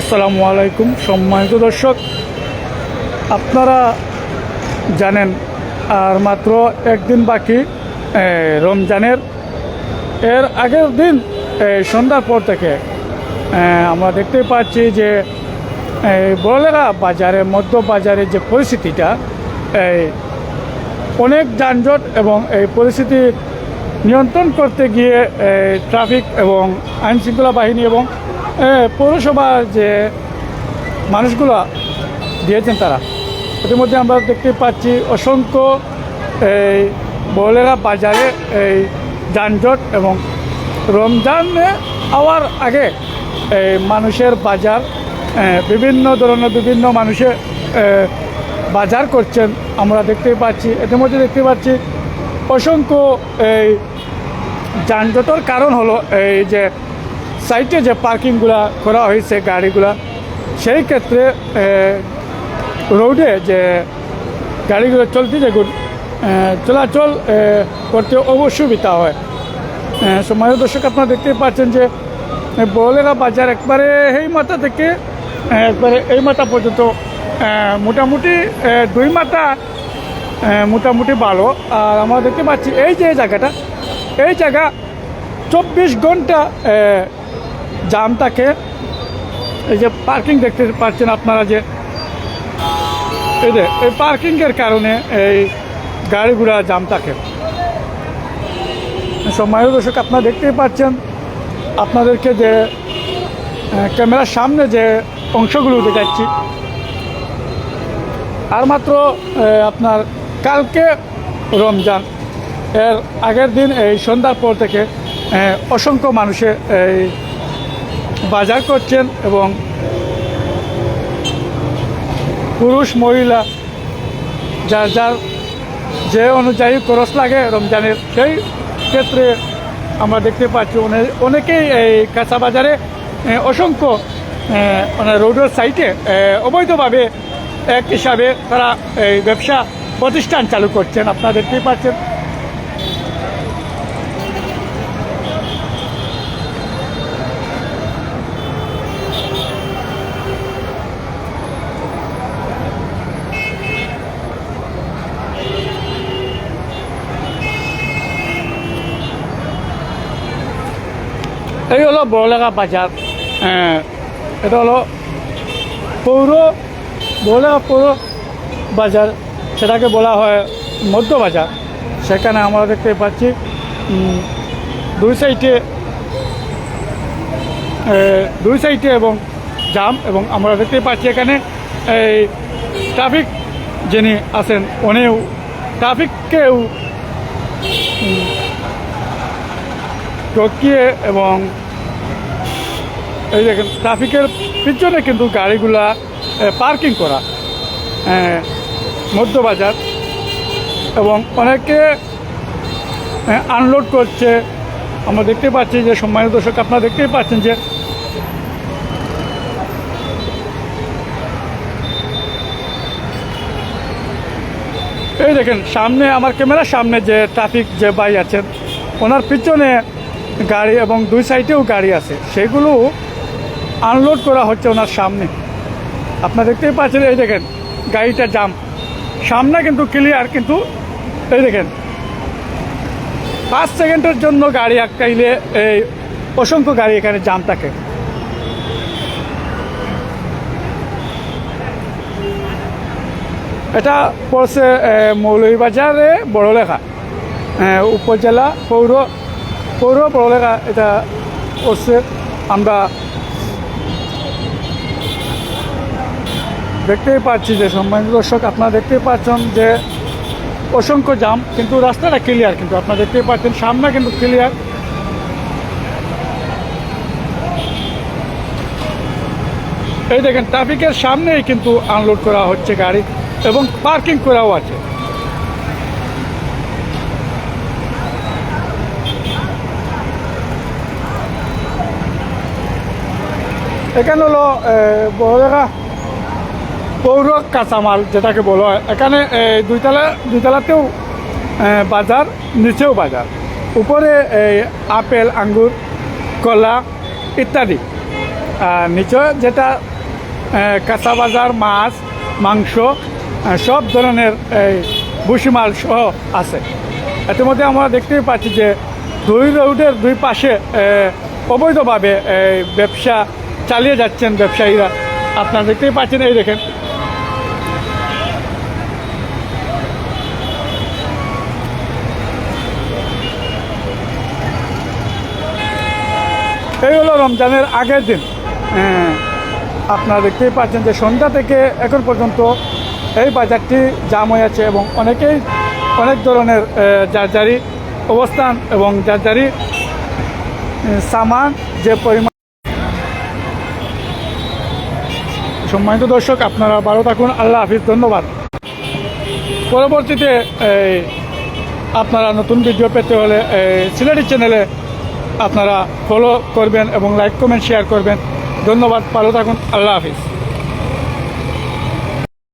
আসসালামু আলাইকুম। সম্মানিত দর্শক, আপনারা জানেন, আর মাত্র একদিন বাকি রমজানের। এর আগের দিন সন্ধ্যার পর থেকে আমরা দেখতে পাচ্ছি যে বড়লেখা বাজারে মধ্য বাজারে যে পরিস্থিতিটা এই অনেক যানজট এবং এই পরিস্থিতি নিয়ন্ত্রণ করতে গিয়ে ট্রাফিক এবং আইনশৃঙ্খলা বাহিনী এবং পৌরসভার যে মানুষগুলো দিয়েছেন তারা ইতিমধ্যে আমরা দেখতে পাচ্ছি অসংখ্য এই বলেরা বাজারে এই যানজট এবং রমজানে আওয়ার আগে এই মানুষের বাজার বিভিন্ন ধরনের বিভিন্ন মানুষে এ, বাজার করছেন আমরা দেখতে পাচ্ছি ইতিমধ্যে দেখতে পাচ্ছি অসংখ্য এই যানজটের কারণ হলো এই যে সাইটে যে পার্কিংগুলা করা হয়েছে গাড়িগুলা সেই ক্ষেত্রে রোডে যে গাড়িগুলো চলতে এ, চলাচল করতে অসুবিধা হয়। সময় দর্শক আপনারা দেখতে পাচ্ছেন যে বড়লেখা বাজার একবারে এই মাথা থেকে একবারে এই মাথা পর্যন্ত মোটামুটি দুই মাথা মোটামুটি ভালো। আর আমরা দেখতে পাচ্ছি এই যে জায়গাটা এই জায়গা চব্বিশ ঘণ্টা এ, জাম থাকে এই যে পার্কিং দেখতে পাচ্ছেন আপনারা যে এই যে এই পার্কিংয়ের কারণে এই গাড়িগুড়া জাম থাকে সময় দর্শক আপনারা দেখতেই পাচ্ছেন আপনাদেরকে যে ক্যামেরার সামনে যে অংশগুলো দেখাচ্ছি। আর মাত্র আপনার কালকে রমজান এর আগের দিন এই সন্ধ্যার পর থেকে অসংখ্য মানুষে এই বাজার করছেন এবং পুরুষ, মহিলা যার যার যে অনুযায়ী খরচ লাগে রমজানের, সেই ক্ষেত্রে আমরা দেখতে পাচ্ছি অনে- অনেকেই এই কাঁচা বাজারে অসংখ্য মানে রোডের সাইটে অবৈধভাবে এক হিসাবে তারা এই ব্যবসা প্রতিষ্ঠান চালু করছেন। আপনারা দেখতেই পাচ্ছেন এই হলো বড়লেখা বাজার। হ্যাঁ, এটা হলো পৌর বড়লেখা পৌর বাজার সেটাকে বলা হয় মধ্য বাজার। সেখানে আমরা দেখতে পাচ্ছি দুই সাইডে দুই সাইডে এবং জাম এবং আমরা দেখতে পাচ্ছি এখানে এই ট্রাফিক যিনি আছেন উনিও ট্রাফিককেও টকিয়ে এবং এই দেখেন ট্রাফিকের পিছনে কিন্তু গাড়িগুলা পার্কিং করা মধ্যবাজার এবং অনেকে আনলোড করছে। আমরা দেখতে পাচ্ছি যে সম্মানিত দর্শক, আপনারা দেখতেই পাচ্ছেন যে এই দেখেন, সামনে, আমার ক্যামেরার সামনে যে ট্রাফিক যে ভাই আছেন ওনার পিছনে গাড়ি এবং দুই সাইডেও গাড়ি আছে। সেগুলো আনলোড করা হচ্ছে ওনার সামনে। আপনারা দেখতেই পাচ্ছেন এই দেখেন গাড়িটা জাম সামনে কিন্তু ক্লিয়ার কিন্তু এই দেখেন। পাঁচ সেকেন্ডের জন্য গাড়ি আটকাইলে এই অসংখ্য গাড়ি এখানে জাম থাকে। এটা পড়ছে এ, মৌলভীবাজারে বড়লেখা উপজেলা পৌর পৌর বড়লেখা এটা পড়ছে আমরা দেখতেই পাচ্ছি যে সম্মানিত দর্শক, আপনারা দেখতেই পাচ্ছেন যে অসংখ্য জাম, কিন্তু রাস্তাটা ক্লিয়ার কিন্তু আপনারা দেখতেই পাচ্ছেন সামনে কিন্তু ক্লিয়ার এই দেখেন ট্রাফিকের সামনেই কিন্তু আনলোড করা হচ্ছে গাড়ি এবং পার্কিং করাও আছে। এখানে হলো বড়লেখা পৌর কাঁচামাল যেটাকে বলা হয়। এখানে এ, দুইতলা দুইতলাতেও বাজার নিচেও বাজার। উপরে এই আপেল আঙ্গুর কলা ইত্যাদি। আর নিচে যেটা কাঁচা বাজার মাছ মাংস সব ধরনের এই ভুসিমাল সহ আছে। ইতিমধ্যে আমরা দেখতেই পাচ্ছি যে দুই রোডের দুই পাশে অবৈধভাবে এই ব্যবসা চালিয়ে যাচ্ছেন ব্যবসায়ীরা। আপনারা দেখতেই পাচ্ছেন এই দেখেন। এই হলো রমজানের আগের দিন। হ্যাঁ, আপনারা দেখতেই পাচ্ছেন যে সন্ধ্যা থেকে এখন পর্যন্ত এই বাজারটি জাম হয়ে আছে এবং অনেকেই অনেক ধরনের যার যারি অবস্থান এবং যার যারি সামান যে পরিমাণ সম্মানিত দর্শক আপনারা ভালো থাকুন আল্লাহ হাফিজ ধন্যবাদ। পরবর্তীতে এই, আপনারা নতুন ভিডিও পেতে হলে সিলেটি চ্যানেলে আপনারা ফলো করবেন এবং লাইক কমেন্ট শেয়ার করবেন। ধন্যবাদ ভালো থাকুন আল্লাহ হাফিজ।